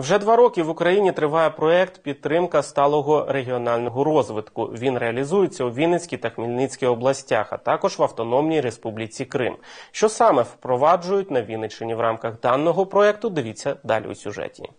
Вже два роки в Україні триває проект підтримка сталого регіонального розвитку. Він реалізується у Вінницькій та Хмельницькій областях, а також в Автономній Республіці Крим. Що саме впроваджують на Вінниччині в рамках даного проекту? Дивіться далі у сюжеті.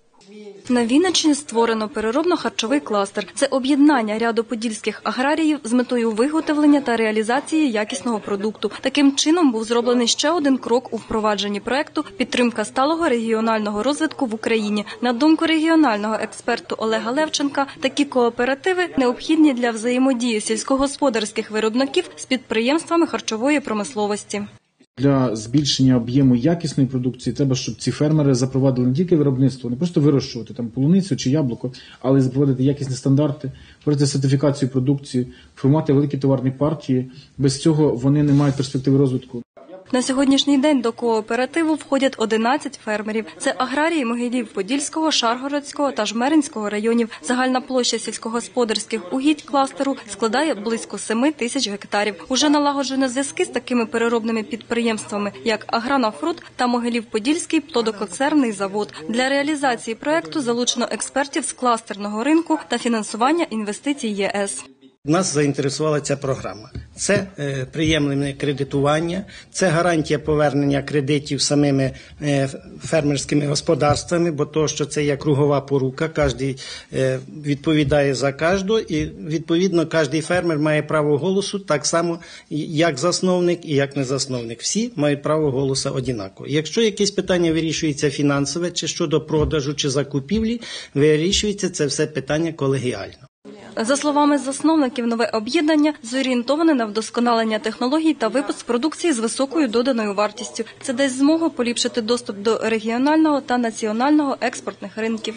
На Вінниччині створено переробно-харчовий кластер. Це об'єднання ряду подільських аграріїв з метою виготовлення та реалізації якісного продукту. Таким чином був зроблений ще один крок у впровадженні проекту підтримка сталого регіонального розвитку в Україні. На думку регіонального експерту Олега Левченка, такі кооперативи необхідні для взаємодії сільськогосподарських виробників з підприємствами харчової промисловості. Для збільшення об'єму якісної продукції треба, щоб ці фермери запровадили не тільки виробництво, не просто вирощувати там полуницю чи яблуко, але й запровадити якісні стандарти, проводити сертифікацію продукції, формувати великі товарні партії. Без цього вони не мають перспективи розвитку. На сьогоднішній день до кооперативу входять 11 фермерів. Це аграрії Могилів Подільського, Шаргородського та Жмеринського районів. Загальна площа сільськогосподарських угідь кластеру складає близько 7 тисяч гектарів. Уже налагоджено зв'язки з такими переробними підприємствами, як Агранафрут та Могилів Подільський плодокоцерний завод. Для реалізації проекту залучено експертів з кластерного ринку та фінансування інвестицій ЄС. Нас заінтересувала ця програма. Це е, приємне кредитування, це гарантія повернення кредитів самими е, фермерськими господарствами, бо то, що це є кругова порука, кожен е, відповідає за кожного, і відповідно кожен фермер має право голосу так само, як засновник і як незасновник. Всі мають право голосу однаково. Якщо якесь питання вирішується фінансове, чи щодо продажу, чи закупівлі, вирішується це все питання колегіально. За словами засновників, нове об'єднання зорієнтоване на вдосконалення технологій та випуск продукції з високою доданою вартістю. Це дасть змогу поліпшити доступ до регіонального та національного експортних ринків.